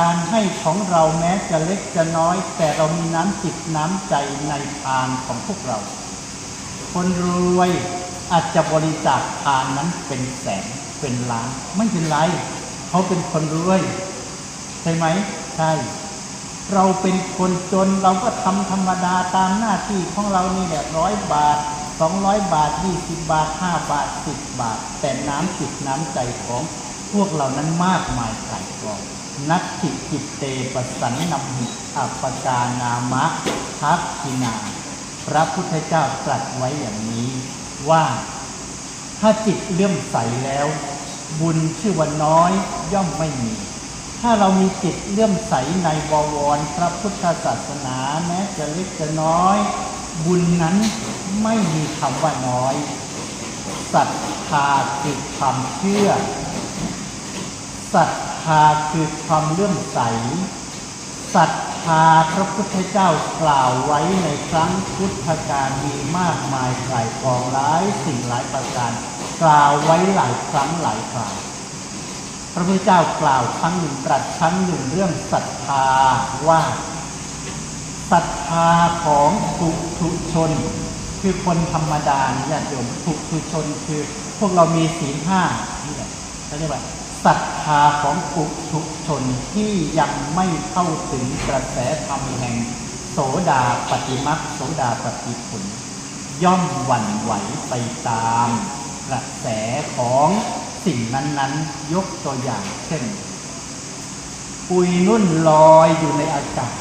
การให้ของเราแม้จะเล็กจะน้อย แต่เรามีน้ำจิตน้ำใจในทานของพวกเรา คนรวยอาจจะบริจาคทานนั้นเป็นแสนเป็นล้าน ไม่เป็นไรเขาเป็นคนรวย ใช่ไหมใช่ เราเป็นคนจนเราก็ทำธรรมดาตามหน้าที่ของเรานี่แหละร้อยบาทสองร้อยบาทยี่สิบบาทห้าบาทสิบบาท แต่น้ำจิตน้ำใจของพวกเรานั้นมากมายไก่กอง นักจิตจิตเตปสันนำหิอัปปกานามะทักกินา พระพุทธเจ้าตรัสไว้อย่างนี้ว่าถ้าจิตเลื่อมใสแล้ว บุญชื่อว่าน้อยย่อมไม่มี ถ้าเรามีจิตเลื่อมใสในบวรพระพุทธศาสนาแม้จะเล็กจะน้อย บุญนั้นไม่มีคำว่าน้อยศรัทธาคือความเชื่อศรัท ธาคือความเลื่อมใสศรัทธาพระพุทธเจ้ากล่าวไว้ในครั้งพุทธกาลมีมากมายหลายกองหลายสิ่งหลายประการกล่าวไว้หลายครั้งหลายคราวพระพุทธเจ้ากล่าวครั้งหนึ่งตรัสครั้งหนึ่งเรื่องศรัทธาว่าศรัทธาของปุถุชน คือคนธรรมดาญาติโยมปุถุชนคือพวกเรามีศีลห้านี่แหละเขาเรียกว่า ศรัทธาของปุถุชนที่ยังไม่เข้าถึงกระแสธรรมแห่ง โสดาปฏิมักโสดาปฏิผล ย่อมหวั่นไหวไปตามกระแสของสิ่งนั้นๆ ยกตัวอย่างเช่น ปุยนุ่นลอยอยู่ในอากาศ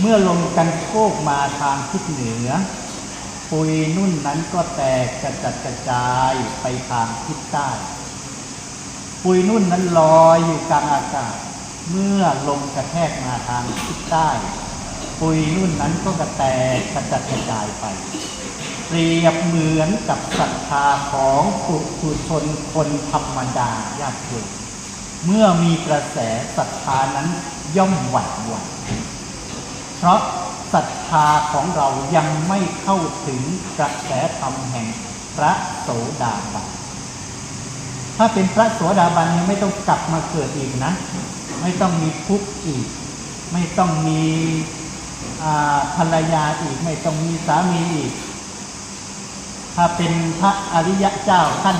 เมื่อลมกันโชกมาทางทิศเหนือ ปุยนุ่นนั้นก็แตกกระจัดกระจายไปทางทิศใต้ ปุยนุ่นนั้นลอยอยู่กลางอากาศ เมื่อลมกระแทกมาทางทิศใต้ปุยนุ่นนั้นก็กระแตกกระจัดกระจายไป เปรียบเหมือนกับศรัทธาของปุถุชนคนธรรมดาญาติโยมเมื่อมีกระแสศรัทธานั้นย่อมหวั่นไหวเพราะศรัทธาของเรายังไม่เข้าถึงกระแสธรรมแห่งพระโสดาบัน ถ้าเป็นพระโสดาบันยังไม่ต้องกลับมาเกิดอีกนะ ไม่ต้องมีทุกข์อีก ไม่ต้องมีภรรยาอีก ไม่ต้องมีสามีอีก ถ้าเป็นพระอริยะเจ้าขั้น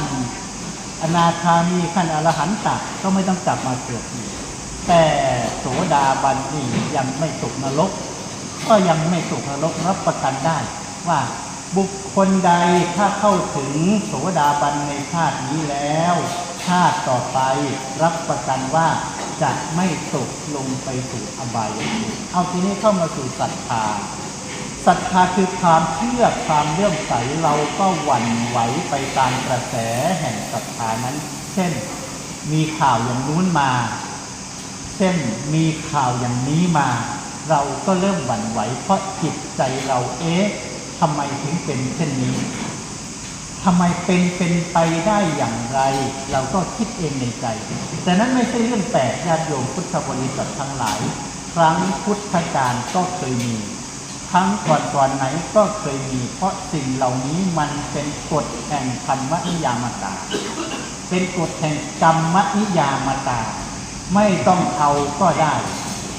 อนาคามีขั้นอรหันตะก็ไม่ต้องกลับมาเกิดอีก แต่โสดาบันนี่ยังไม่ตกนรก ก็ยังไม่ตกนรกรับประกันได้ว่า บุคคลใดถ้าเข้าถึงโสดาบันในชาตินี้แล้ว ชาติต่อไปรับประกันว่าจะไม่ตกลงไปสู่อบายภูมิเอาทีนี้เข้ามาสู่ศรัทธาศรัทธาคือความเชื่อความเลื่อมใสเราก็หวั่นไหวไปตามกระแสแห่งศรัทธานั้น เช่นมีข่าวอย่างนู้นมา เช่นมีข่าวอย่างนี้มา เราก็เริ่มหวั่นไหวเพราะจิตใจเราเอ๊ะ ทำไมถึงเป็นเช่นนี้ทำไมเป็นเป็นไปได้อย่างไร เราก็คิดเองในใจ แต่นั้นไม่ใช่เรื่องแปลกญาติโยมพุทธบริษัททั้งหลาย ครั้งพุทธกาลก็เคยมีครั้งก่อนๆไหนก็เคยมี เพราะสิ่งเหล่านี้มันเป็นกฎแห่งธรรมนิยามตา เป็นกฎแห่งกรรมนิยามตา ไม่ต้องเอาก็ได้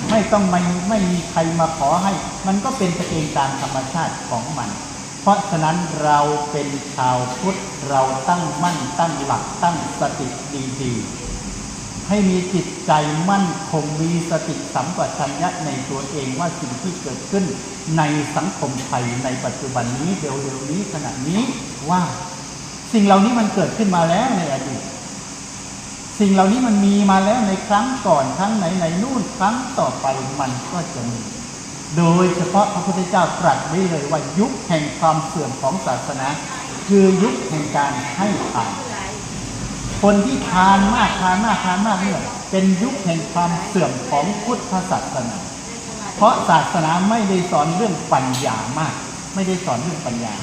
ไม่ต้องไม่ไม่มีใครมาขอให้ มันก็เป็นไปเองตามธรรมชาติของมัน เพราะฉะนั้นเราเป็นชาวพุทธเราตั้งมั่นตั้งหลักตั้งสติดีๆ ให้มีจิตใจมั่นคงมีสติสัมปชัญญะในตัวเองว่าสิ่งที่เกิดขึ้นในสังคมไทยในปัจจุบันนี้เร็วๆนี้ขณะนี้ว่า สิ่งเหล่านี้มันเกิดขึ้นมาแล้วในอดีต สิ่งเหล่านี้มันมีมาแล้วในครั้งก่อนครั้งไหนในนู่นครั้งต่อไปมันก็จะมี โดยเฉพาะพระพุทธเจ้าตรัสไว้เลยว่ายุคแห่งความเสื่อมของศาสนา คือยุคแห่งการให้ทาน คนที่ทานมากทานมากทานมากเนี่ยเป็นยุคแห่งความเสื่อมของพุทธศาสนา เพราะศาสนาไม่ได้สอนเรื่องปัญญามาก ไม่ได้สอนเรื่องปัญญา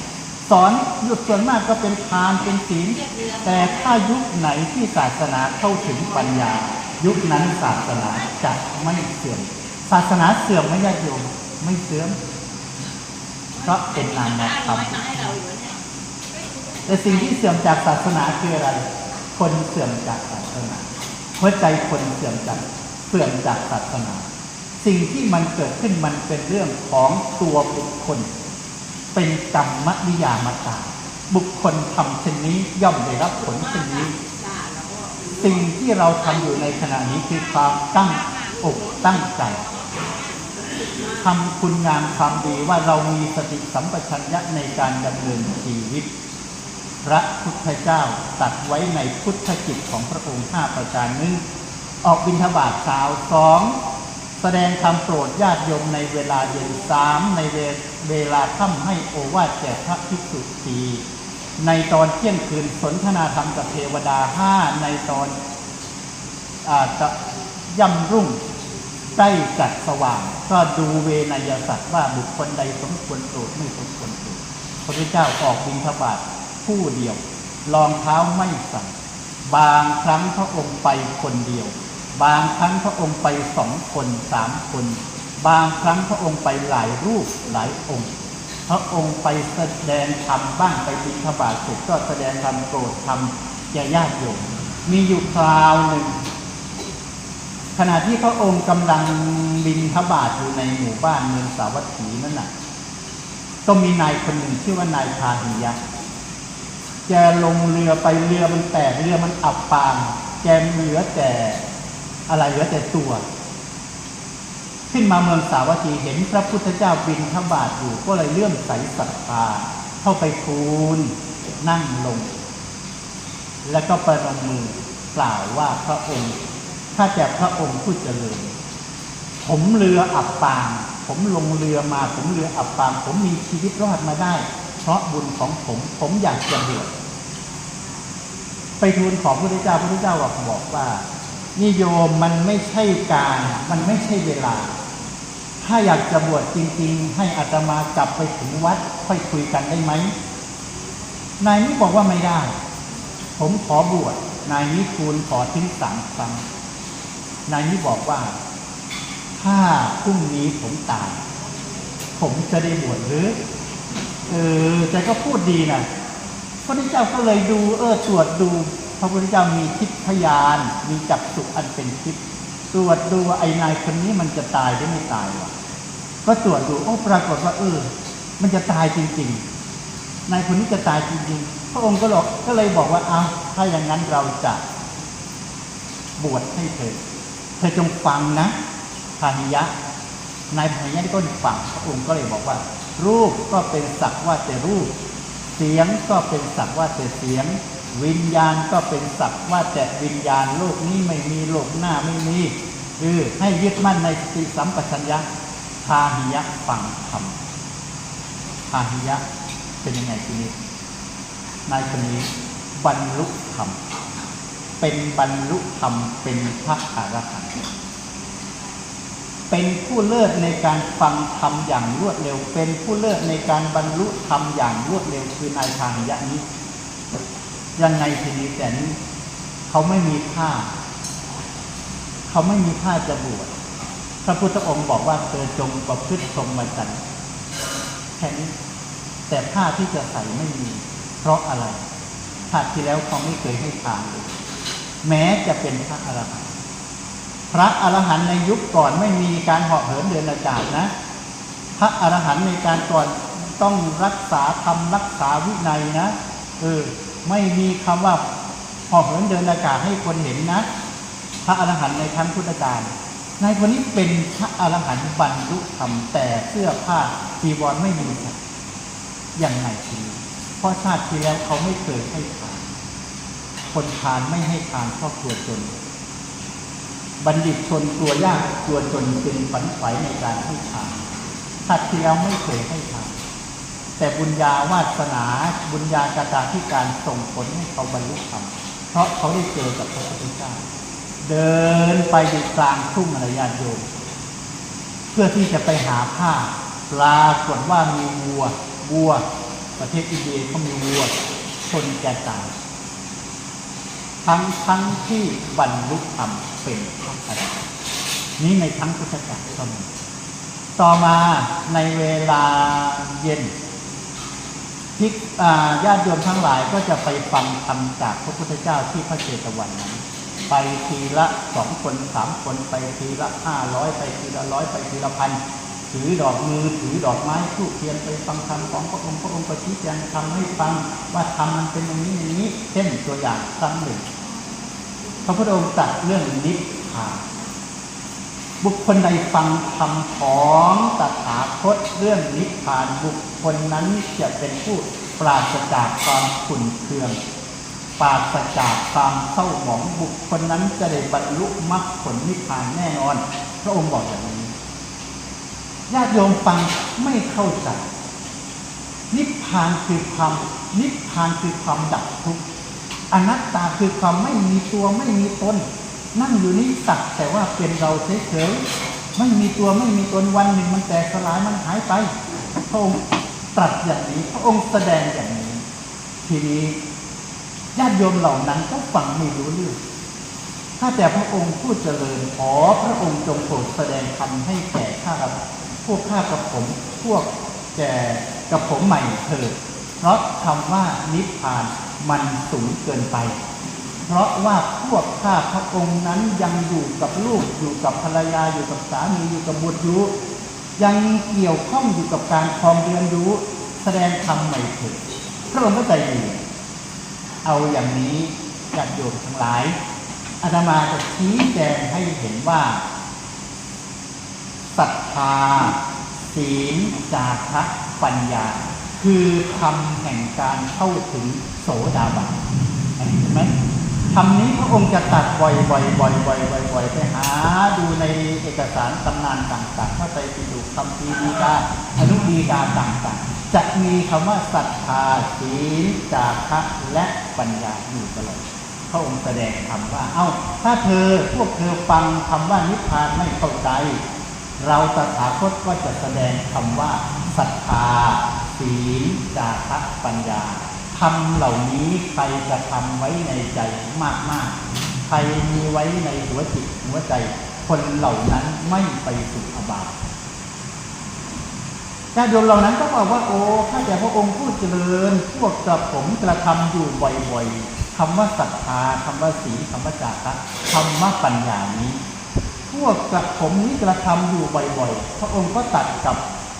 สอนหยุดส่วนมากก็เป็นทานเป็นศีล แต่ถ้ายุคไหนที่ศาสนาเข้าถึงปัญญา ยุคนั้นศาสนาจะไม่เสื่อม ศาสนาเสื่อมไม่ยากโยมไม่เสื่อม เพราะเป็นนามธรรมแต่สิ่งที่เสื่อมจากศาสนาคืออะไร คนเสื่อมจากศาสนาหัวใจคนเสื่อมจากเสื่อมจากศาสนา สิ่งที่มันเกิดขึ้นมันเป็นเรื่องของตัวบุคคล เป็นกรรมนิยามตาบุคคลทำเช่นนี้ย่อมได้รับผลเช่นนี้ สิ่งที่เราทำอยู่ในขณะนี้คือความตั้งอกตั้งใจทำคุณงามความดีว่าเรามีสติสัมปชัญญะในการดำเนินชีวิต พระพุทธเจ้าตัดไว้ในพุทธกิจของพระองค์ห้าประการหนึ่งออกบิณฑบาตเช้าสอง แสดงคำโปรดญาติโยมในเวลาเย็นสามในเวเวลาค่ำให้โอวาทแก่พระภิกษุสีในตอนเที่ยงคืนสนทนาธรรมกับเทวดาห้าในตอนอาจะย่ำรุ่งใกล้จัดสว่าง ก็ดูเวนยสัตว์ว่าบุคคลใดสมควรโปรดไม่สมควรโปรดพระพุทธเจ้าออกบิณฑบาตผู้เดียวรองเท้าไม่สั่นบางครั้งพระองค์ไปคนเดียว บางครั้งพระองค์ไปสองคนสามคน บางครั้งพระองค์ไปหลายรูปหลายองค์ พระองค์ไปแสดงธรรมบ้างไปบิณฑบาตสร็จก็แสดงธรรมโปรดธรรมแก่ญาติโยมมีอยู่คราวหนึ่งขณะที่พระองค์กำลังบินทบาทอยู่ในหมู่บ้านเมืองสาวัตถีนั่นน่ะ ก็มีนายคนหนึ่งชื่อว่านายพาหิยะแกลงเรือไปเรือมันแตกเรือมันอับปาง แกเหลือแต่ อะไรเหลือแต่ตัว ขึ้นมาเมืองสาวัตถีเห็นพระพุทธเจ้าบินทบาทอยู่ก็เลยเลื่อมใสศรัทธาเข้าไปทูลนั่งลง แล้วก็ประนมมือกล่าวว่าพระองค์ถ้าแต่พระองค์ผู้เจริญ ผมเรืออับปาง ผมลงเรือมา ผมเรืออับปาง ผมมีชีวิตรอดมาได้ เพราะบุญของผม ผมอยากจะบวชไปทูลขอพระพุทธเจ้าพระพุทธเจ้าบอกบอกว่า นิยมมันไม่ใช่การมันไม่ใช่เวลา ถ้าอยากจะบวชจริง ๆ ให้อาตมากลับไปถึงวัดค่อยคุยกันได้ไหมนายนี้บอกว่าไม่ได้ ผมขอบวชนายนี้ทูลขอทิ้งสามครั้งนายนี้บอกว่า ถ้าพรุ่งนี้ผมตาย ผมจะได้บวชหรือเออแต่ก็พูดดีนะพระพุทธเจ้าก็เลยดู เออตรวจดู พระพุทธเจ้ามีทิพยาน มีจักษุอันเป็นทิพตรวจดูไอ้นายคนนี้มันจะตายหรือไม่ตายวะก็ตรวจดูโอ้ปรากฏว่าเออมันจะตายจริงๆนายคนนี้จะตายจริงๆ พระองค์ก็บอกก็เลยบอกว่าเอาถ้าอย่างนั้นเราจะบวชให้เธอ เธอจงฟังนะพาหิยะ นายพาหิยะก็ฟังพระองค์ก็เลยบอกว่า รูปก็เป็นสักว่าแต่รูป เสียงก็เป็นสักว่าแต่เสียง วิญญาณก็เป็นสักว่าแต่วิญญาณโลกนี้ไม่มีโลกหน้าไม่มีคือให้ยึดมั่นในสติสัมปชัญญะพาหิยะฟังธรรมพาหิยะเป็นยังไงทีนี้นายคนนี้บรรลุธรรมเป็นบรรลุธรรมเป็นพระอรหันต์เป็นผู้เลิศในการฟังธรรมอย่างรวดเร็ว เป็นผู้เลิศในการบรรลุธรรมอย่างรวดเร็วคือนายทางยะนี้ ยังไงทีนี้แต่นี้เขาไม่มีผ้าเขาไม่มีผ้าจะบวชพระพุทธองค์บอกว่าเธอจงประพฤติพรหมจรรย์แค่นี้แต่ผ้าที่จะใส่ไม่มี เพราะอะไรชาติที่แล้วเขาไม่เคยให้ทานเลยแม้จะเป็นพระอรหันต์พระอรหันต์ในยุคก่อนไม่มีการเหาะเหินเดินอากาศนะ พระอรหันต์ในการก่อนต้องรักษาธรรมรักษาวินัยนะเออ ไม่มีคำว่าเหาะเหินเดินอากาศให้คนเห็นนะ พระอรหันต์ในครั้งพุทธกาลนายคนนี้เป็นพระอรหันต์บรรลุธรรมแต่เสื้อผ้าจีวรไม่มีใส่ยังไงทีเพราะชาติที่แล้วเขาไม่เคยให้ทานคนทานไม่ให้ทานครอบครัวจน บัณฑิตชนตัวยากตัวจนจึงฝันไฟในการให้ทานชาติที่แล้วไม่เคยให้ทาน แต่บุญญาวาสนาบุญญากาตาที่การส่งผลให้เขาบรรลุธรรมเพราะเขาได้เจอกับพระพุทธเจ้าเดินไปอยู่กลางทุ่งอรยานโยมเพื่อที่จะไปหาผ้าปรากฏว่ามีวัววัว ประเทศอินเดียเขามีวัวชนแก่ตายทั้งทั้งที่บรรลุธรรมเป็นพระอรหันต์นี้ในทั้งพุทธกาลก็มีต่อมาในเวลาเย็น ที่ญาติโยมทั้งหลายก็จะไปฟังธรรมจากพระพุทธเจ้าที่พระเจตวันนั้นไปทีละสองคนสามคนไปทีละห้าร้อยไปทีละร้อยไปทีละพันถือดอกมือถือดอกไม้ทูบเทียนไปฟังธรรมของพระองค์พระองค์ก็ชี้แจงทำให้ฟังว่าธรรมมันเป็นอย่างนี้อย่างนี้เช่นตัวอย่างครั้งหนึ่งพระพุทธองค์ตรัสเรื่องนิพพาน บุคคลใดฟังคำของตถาคตเรื่องนิพพานบุคคลนั้นจะเป็นผู้ปราศจากความขุ่นเคือง ปราศจากความเศร้าหมองบุคคลนั้นจะได้บรรลุมรรคผลนิพพานแน่นอน พระองค์บอกอย่างนี้ญาติโยมฟังไม่เข้าใจนิพพานคือความนิพพานคือความดับทุกข์อนัตตาคือความไม่มีตัวไม่มีตน นั่งอยู่นี่สักแต่ว่าเป็นเราเฉยๆไม่มีตัวไม่มีตนวันหนึ่งมันแตกสลายมันหายไปพระองค์ตรัสอย่างนี้ พระองค์แสดงอย่างนี้ ทีนี้ญาติโยมเหล่านั้นก็ฟังไม่รู้เรื่องถ้าแต่พระองค์ผู้เจริญขอพระองค์จงโปรดแสดงธรรมให้แก่ข้ากับพวกข้ากับผม พวกแก่กับผมใหม่เถิดเพราะคำว่านิพพานมันสูงเกินไป เพราะว่าพวกข้าพระองค์นั้นยังอยู่กับลูกอยู่กับภรรยาอยู่กับสามีอยู่กับบุตรอยู่ยังเกี่ยวข้องอยู่กับการครองเรือนรู้แสดงธรรมใหม่เถิดพระองค์ก็ใจดี เอาอย่างนี้ญาติโยมทั้งหลายอาตมาจะชี้แจงให้เห็นว่าศรัทธาศีลจาคะปัญญา คือธรรมแห่งการเข้าถึงโสดาบันเห็นไหม คำนี้พระองค์จะตัดบ่อยๆบ่อยๆบ่อยๆบ่อยๆไปหาดูในเอกสารตำนานต่างๆพระไตรปิฎกคำพีดีกาอนุดีกาต่างๆ จะมีคำว่าศรัทธาศีลจาคะและปัญญาอยู่ตลอดพระองค์แสดงคำว่า เอ้า ถ้าเธอพวกเธอฟังคำว่านิพพานไม่เข้าใจ เราตถาคตก็จะแสดงคำว่าศรัทธาศีลจาคะปัญญา ทำเหล่านี้ใครจะทำไว้ในใจมากๆ ใครมีไว้ในหัวจิตหัวใจ คนเหล่านั้นไม่ไปสู่อบายญาติโยมเหล่านั้นก็บอกว่าโอ้ข้าแต่พระองค์ผู้เจริญ พวกกระผมกระทำอยู่บ่อยๆคำว่าศรัทธาคำว่าศีลคำว่าจาคะคำว่าปัญญานี้ พวกกระผมนี้กระทำอยู่บ่อยๆ พระองค์ก็ตัดกับ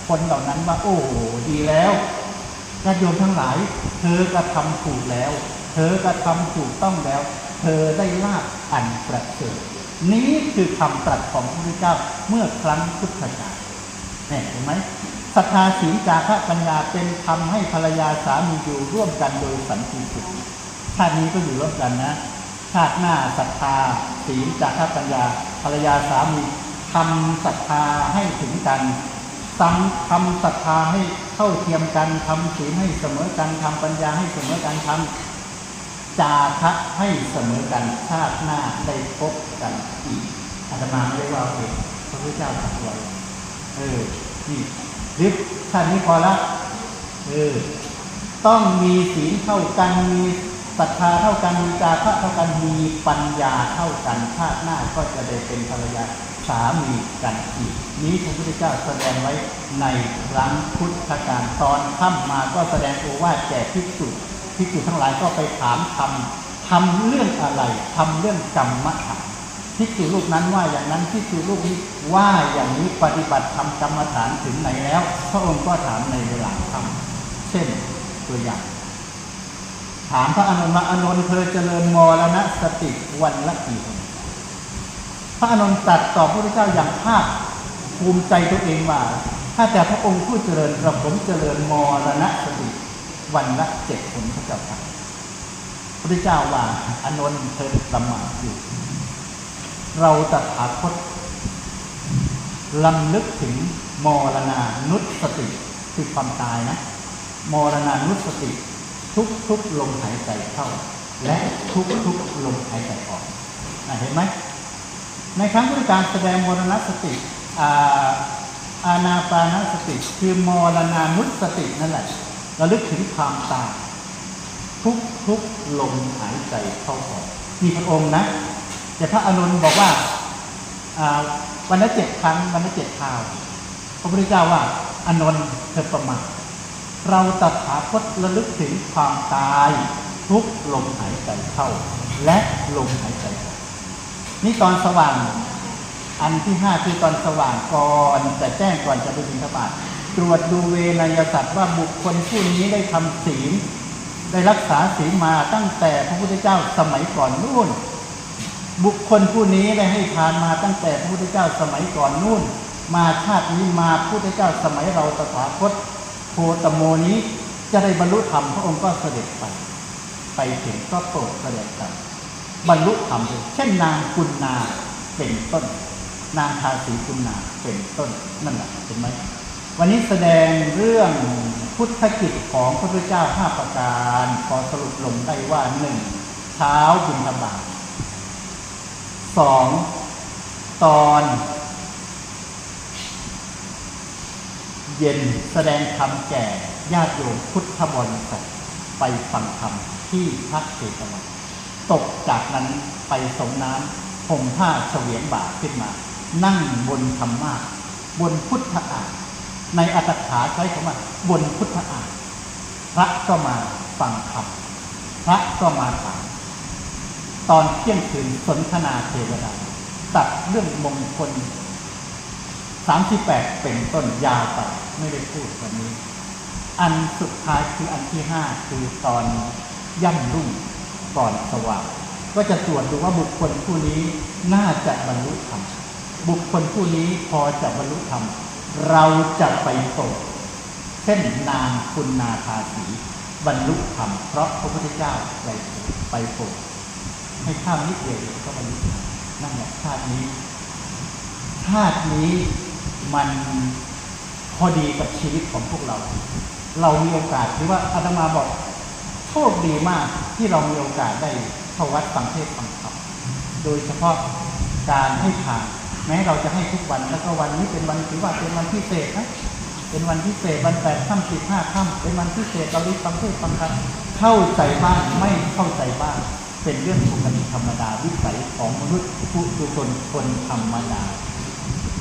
คนเหล่านั้นว่าโอ้โหดีแล้ว ญาติโยมทั้งหลาย เธอกระทำถูกแล้ว เธอกระทำถูกต้องแล้ว เธอได้ลาบอันประเสริฐนี้คือคำตรัสของพระพุทธเจ้าเมื่อครั้งพุทธกาลเนี่ยเห็นไหมศรัทธาศีลจาคะปัญญาเป็นทำให้ภรรยาสามีอยู่ร่วมกันโดยสันติสุขชาตินี้ก็อยู่ร่วมกันนะชาติหน้าศรัทธาศีลจาคะปัญญา ภรรยาสามีทำศรัทธาให้ถึงกัน ซ้ำทำศรัทธาให้เท่าเทียมกันทำศีลให้เสมอกันทำปัญญาให้เสมอกันทำจาคะให้เสมอกันชาติหน้าได้พบกันอีกอาตมาไม่ได้ว่าเองพระพุทธเจ้าตรัสไว้เออนี่ริบชาตินี้พอละเออต้องมีศีลเท่ากันมีศรัทธาเท่ากันมีจาคะเท่ากันมีปัญญาเท่ากันชาติหน้าก็จะได้เป็นภรรยา สามีกันอีก นี้พระพุทธเจ้าแสดงไว้ในครั้งพุทธกาลตอนค่ำมาก็แสดงโอวาทแก่ภิกษุภิกษุทั้งหลายก็ไปถามทำทำเรื่องอะไรทำเรื่องกรรมฐานพิจูรูปนั้นว่าอย่างนั้นพิจูรูปนี้ว่าอย่างนี้ปฏิบัติทำกรรมฐานถึงไหนแล้ว พระองค์ก็ถามในเวลาทำเช่นตัวอย่างถามพระอนนท์ว่าอานนท์เธอเจริญมรณะสติวันละกี่คน พระอนนท์ตรัสตอพระพุทธเจ้าอย่างภาคภูมิใจตัวเองว่าถ้าแต่พระองค์ผู้เจริญกระผมเจริญมรณะสติวันละเจ็ดคนพระเจ้าค่ะพระพุทธเจ้าว่าอนนท์เธอประมาทอยู่ เราตถาคตลำลึกถึงมรณานุสติคือความตายนะมรณานุสติทุกทุกลมหายใจเข้า และทุกทุกลมหายใจออกเห็นไหม ในครั้งพุทธการแสดงมรณสติอาอานาปานสติ คือมรณานุสตินั่นแหละระลึกถึงความตายทุกทุกลมหายใจเข้าออกนี่พระองค์นะ แต่พระอานนบอกว่าวันละเจ็ดครั้งวันละเจ็ดคราว พระพุทธเจ้าว่าอานนท์เธอประมาทเราตถาคตระลึกถึงความตาย ทุกลมหายใจเข้า และลมหายใจออก นี่ตอนสว่าง อันที่ห้าคือตอนสว่างก่อนแต่แจ้งก่อนจะไปบิณฑบาตตรวจดูเวนยสัตว์ว่าบุคคลผู้นี้ได้ทำศีลได้รักษาศีลมาตั้งแต่พระพุทธเจ้าสมัยก่อนนู่น บุคคลผู้นี้ได้ให้ทานมาตั้งแต่พระพุทธเจ้าสมัยก่อนนู่น มาชาตินี้มาพระพุทธเจ้าสมัยเราตถาคตโคตโมนี้จะได้บรรลุธรรมพระองค์ก็เสด็จไป ไปถึงก็โปรดเสด็จกลับ บรรลุธรรมเลยเช่นนางกุณนาเป็นต้น นางทาสีกุณนาเป็นต้นนั่นแหละเห็นไหมวันนี้แสดงเรื่องพุทธกิจของพระพุทธเจ้าห้าประการขอสรุปลงได้ว่าหนึ่งเช้าบิณฑบาตสองตอนเย็นแสดงธรรมแก่ญาติโยมพุทธบริษัทไปฟังธรรมที่พระเจตวัน ตกจากนั้นไปสมน้ำห่มผ้าเฉวียงบาขึ้นมา นั่งบนธรรมะบนพุทธอาฏในอัตถกถาใช้คำว่าบนพุทธอาฏพระก็มาฟังธรรมพระก็มาถามตอนเที่ยงคืนสนทนาเทวดาตัดเรื่องมงคลสามสิบแปดเป็นต้นยาวไปไม่ได้พูดวันนี้ อันสุดท้ายคืออันที่ห้าคือตอนย่ำรุ่ง ก่อนสว่าง ก็จะตรวจดูว่าบุคคลผู้นี้น่าจะบรรลุธรรม บุคคลผู้นี้พอจะบรรลุธรรม เราจะไปโปรดเช่นนางคุณนาทาสีบรรลุธรรมเพราะพระพุทธเจ้าไปไปโปรดให้ข้ามนิดเดียวเองก็บรรลุธรรมนั่นแหละชาตินี้ชาตินี้มันพอดีกับชีวิตของพวกเรา เรามีโอกาสหรือว่าอาตมาบอก โชคดีมากที่เรามีโอกาสได้เข้าวัดฟังเทศฟังธรรมโดยเฉพาะการให้ทานแม้เราจะให้ทุกวันแล้วก็วันนี้เป็นวันถือว่าเป็นวันพิเศษนะเป็นวันพิเศษวันแปดค่ำสิบห้าค่ำเป็นวันพิเศษเราได้ฟังเทศฟังธรรมเข้าใจบ้างไม่เข้าใจบ้าง เป็นเรื่องปกติธรรมดาวิสัยของมนุษย์ผู้ทุชนคนธรรมดา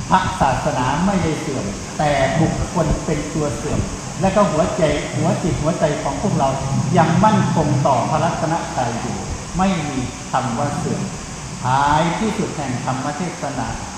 พระศาสนาไม่ได้เสื่อม แต่บุคคลเป็นตัวเสื่อม และก็หัวใจหัวจิตหัวใจของพวกเรายังมั่นคงต่อพระรัตนตรัยอยู่ ไม่มีคำว่าเสื่อมท้ายที่สุดแห่งธรรมเทศนา